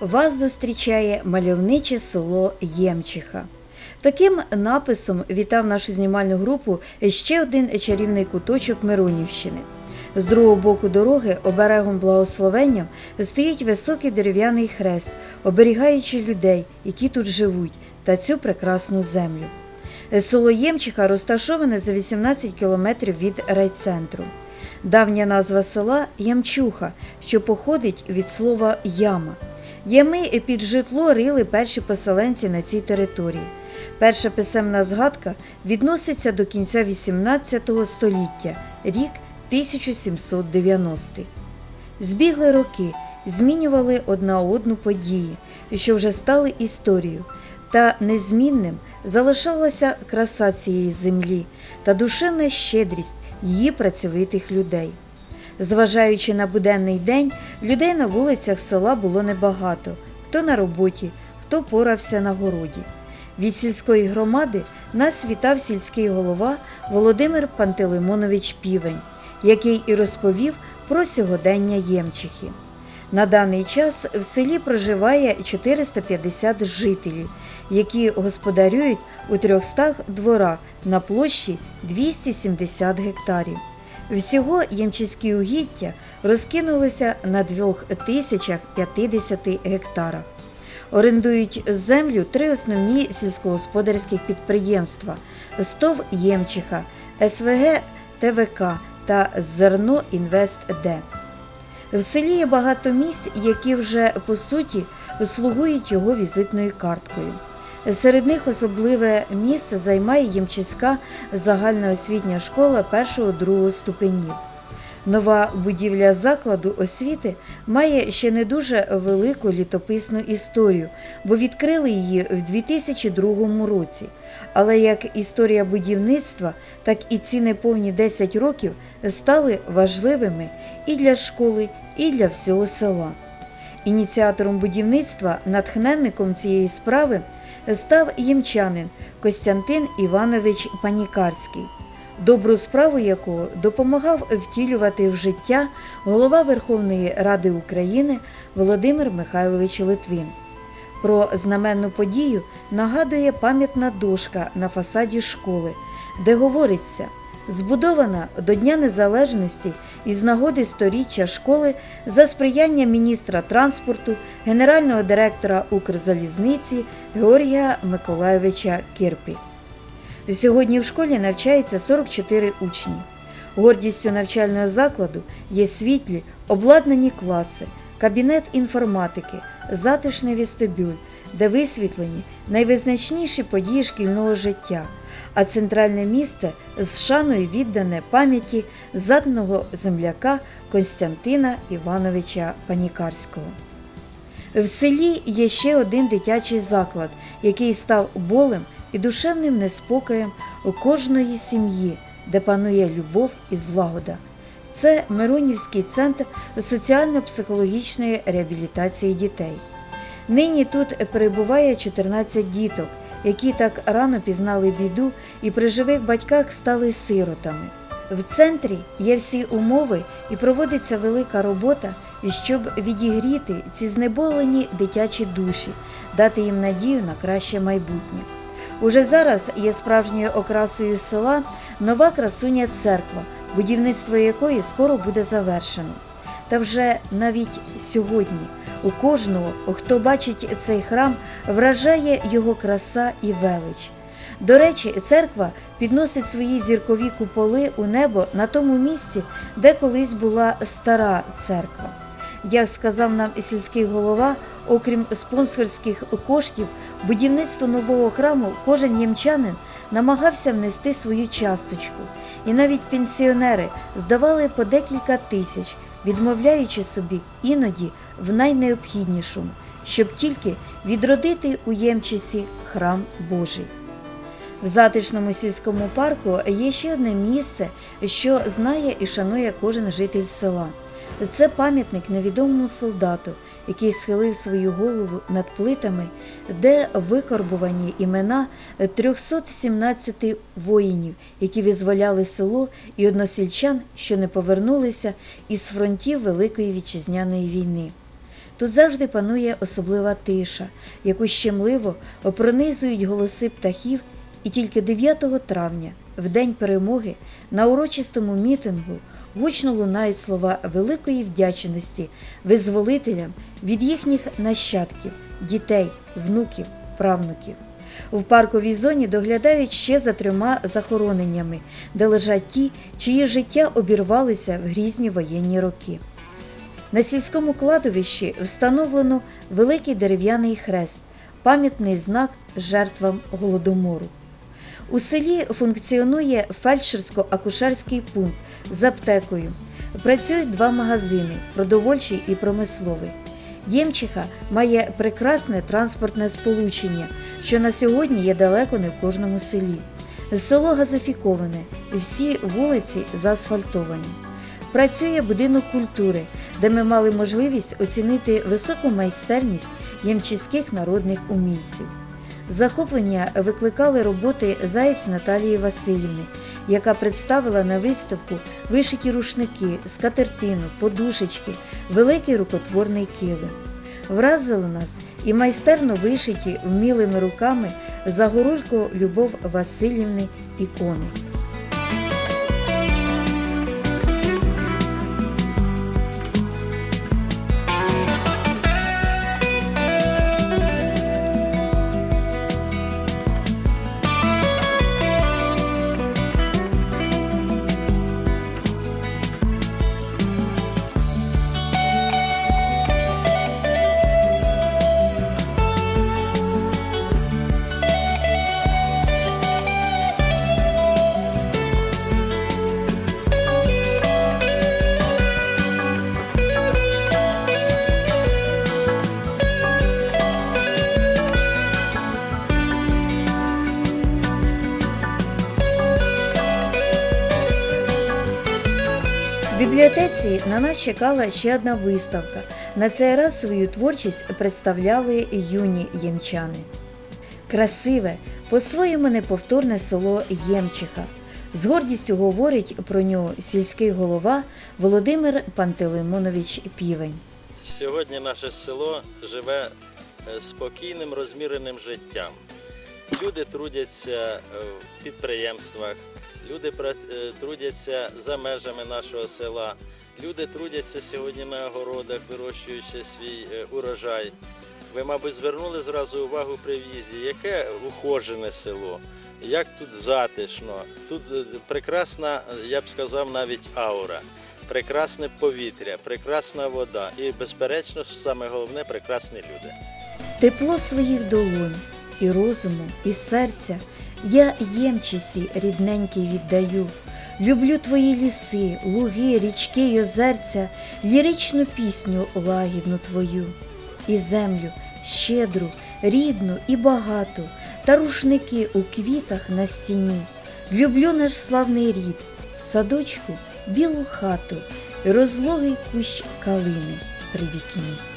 вас зустрічає мальовниче село Ємчиха. Таким написом вітав нашу знімальну групу ще один чарівний куточок Миронівщини. З другого боку дороги, оберегом благословенням, стоїть високий дерев'яний хрест, оберігаючи людей, які тут живуть, та цю прекрасну землю. Село Ємчиха розташоване за 18 кілометрів від райцентру. Давня назва села Ямчуха, що походить від слова яма. Ями під житло рили перші поселенці на цій території. Перша писемна згадка відноситься до кінця XVIII століття, рік 1790. Збігли роки, змінювали одна одну події, що вже стали історією, та незмінним залишалася краса цієї землі та душевна щедрість її працьовитих людей. Зважаючи на буденний день, людей на вулицях села було небагато, хто на роботі, хто порався на городі. Від сільської громади нас вітав сільський голова Володимир Пантелеймонович Півень, який і розповів про сьогодення Ємчихи. На даний час в селі проживає 450 жителів, які господарюють у 300 дворах на площі 270 гектарів. Всього ємчиські угіддя розкинулися на 2050 гектарах. Орендують землю три основні сільськогосподарських підприємства: СТОВ Ємчиха, СВГ ТВК та Зерно Інвест Д. В селі є багато місць, які вже по суті слугують його візитною карткою. Серед них особливе місце займає Ємчиська загальноосвітня школа 1-2 ступенів. Нова будівля закладу освіти має ще не дуже велику літописну історію, бо відкрили її в 2002 році. Але як історія будівництва, так і ці неповні 10 років стали важливими і для школи, і для всього села. Ініціатором будівництва, натхненником цієї справи став їмчанин Костянтин Іванович Панікарський, добру справу якого допомагав втілювати в життя голова Верховної Ради України Володимир Михайлович Литвин. Про знаменну подію нагадує пам'ятна дошка на фасаді школи, де говориться збудована до Дня Незалежності із нагоди сторіччя школи за сприяння міністра транспорту, генерального директора Укрзалізниці Георгія Миколайовича Кирпі. Сьогодні в школі навчається 44 учні. Гордістю навчального закладу є світлі, обладнані класи, кабінет інформатики, затишний вестибюль, де висвітлені найвизначніші події шкільного життя, а центральне місце з шаною віддане пам'яті задного земляка Константина Івановича Панікарського. В селі є ще один дитячий заклад, який став болем і душевним неспокоєм у кожної сім'ї, де панує любов і злагода. Це Миронівський центр соціально-психологічної реабілітації дітей. Нині тут перебуває 14 діток, які так рано пізнали біду і при живих батьках стали сиротами. В центрі є всі умови і проводиться велика робота, щоб відігріти ці знеболені дитячі душі, дати їм надію на краще майбутнє. Уже зараз є справжньою окрасою села нова красуня церква, будівництво якої скоро буде завершено. Та вже навіть сьогодні у кожного, хто бачить цей храм, вражає його краса і велич. До речі, церква підносить свої зіркові куполи у небо на тому місці, де колись була стара церква. Як сказав нам сільський голова, окрім спонсорських коштів, будівництво нового храму кожен ємчанин намагався внести свою часточку, і навіть пенсіонери здавали по декілька тисяч, відмовляючи собі іноді в найнеобхіднішому, щоб тільки відродити у Ємчисі храм Божий. В затишному сільському парку є ще одне місце, що знає і шанує кожен житель села. Це пам'ятник невідомому солдату, який схилив свою голову над плитами, де викорбувані імена 317 воїнів, які визволяли село і односельчан, що не повернулися із фронтів Великої вітчизняної війни. Тут завжди панує особлива тиша, яку щемливо опронизують голоси птахів, і тільки 9 травня, в день перемоги, на урочистому мітингу гучно лунають слова великої вдячності визволителям від їхніх нащадків, дітей, внуків, правнуків. В парковій зоні доглядають ще за трьома захороненнями, де лежать ті, чиї життя обірвалися в грізні воєнні роки. На сільському кладовищі встановлено великий дерев'яний хрест, пам'ятний знак жертвам голодомору. У селі функціонує фельдшерсько-акушерський пункт з аптекою. Працюють два магазини продовольчий і промисловий. Ємчиха має прекрасне транспортне сполучення, що на сьогодні є далеко не в кожному селі. Село газифіковане, всі вулиці заасфальтовані. Працює будинок культури, де ми мали можливість оцінити високу майстерність ємчиських народних умільців. Захоплення викликали роботи Заєць Наталії Васильівни, яка представила на виставку вишиті рушники, скатертину, подушечки, великий рукотворний килим. Вразили нас і майстерно вишиті вмілими руками Загорулько Любов Васильівни ікони. Бібліотеці на нас чекала ще одна виставка. На цей раз свою творчість представляли юні ємчани. Красиве, по-своєму неповторне село Ємчиха. З гордістю говорить про нього сільський голова Володимир Пантелеймонович Півень. Сьогодні наше село живе е, спокійним, розміреним життям. Люди трудяться е, в підприємствах, люди е, трудяться за межами нашого села, люди трудяться сьогодні на огородах, вирощуючи свій е, урожай. Ви, мабуть, звернули зразу увагу при в'їзді, яке ухожене село, як тут затишно, тут е, прекрасна, я б сказав, навіть аура, прекрасне повітря, прекрасна вода і, безперечно, саме головне, прекрасні люди. Тепло своїх долонь і розуму, і серця я ємчисі рідненький віддаю. Люблю твої ліси, луги, річки й озерця, ліричну пісню лагідну твою, і землю щедру, рідну і багату, та рушники у квітах на стіні. Люблю наш славний рід, садочку білу хату, розлогий кущ калини при вікні.